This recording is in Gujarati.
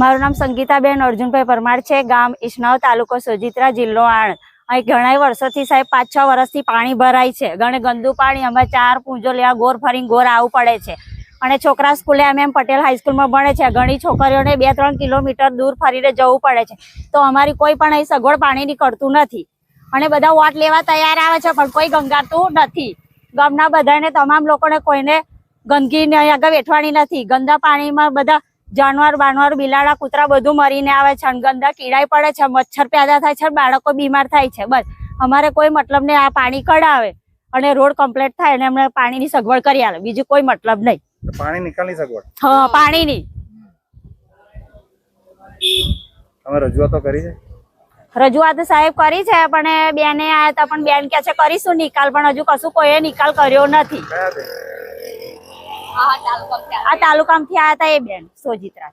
મારું નામ સંગીતાબેન, અર્જુનભાઈ પરમાર છે, ગામ ઈસનાવ તાલુકો સોજિત્રા જિલ્લો આણંદ. અહીં ઘણા વર્ષોથી સાહેબ પાંચ છ વર્ષથી પાણી ભરાય છે. ઘણે ગંદુ પાણી, અમે ચાર પૂંજો લેવા ગોર ફરીને ગોર આવવું પડે છે. અને છોકરા સ્કૂલે એમ એમ પટેલ હાઈસ્કૂલમાં ભણે છે. ઘણી છોકરીઓને બે ત્રણ કિલોમીટર દૂર ફરીને જવું પડે છે. તો અમારી કોઈ પણ અહીં સગવડ પાણીની કરતું નથી. અને બધા વોટ લેવા તૈયાર આવે છે, પણ કોઈ ગંગાતું નથી. ગામના બધાને તમામ લોકોને કોઈને ગંદકી આગળ વેઠવાની નથી. ગંદા પાણીમાં બધા જાનવર બાનવર બિલાડા કૂતરા બધું મરીને આવે છે. ગંદા કીડાઈ પડે છે. મચ્છર પેદા થાય છે બાળકો બીમાર થાય છે. બસ. અમારે કોઈ મતલબ નહીં. આ પાણી કઢાવે અને રોડ કમ્પ્લીટ થાય અને અમને પાણીની સગવડ કરી આવે. બીજું કોઈ મતલબ નહીં. પાણી નિકાલની સગવડ? હા પાણીની. રજૂઆતો કરી છે? રજૂઆત સાહેબ કરી છે પણ બેને આયા હતા પણ બેન કે છે કરીશું નિકાલ. પણ હજુ કશું કોઈએ નિકાલ કર્યો નથી. આ તાલુકામાંથી આયા હતા એ બેન સોજિત્રા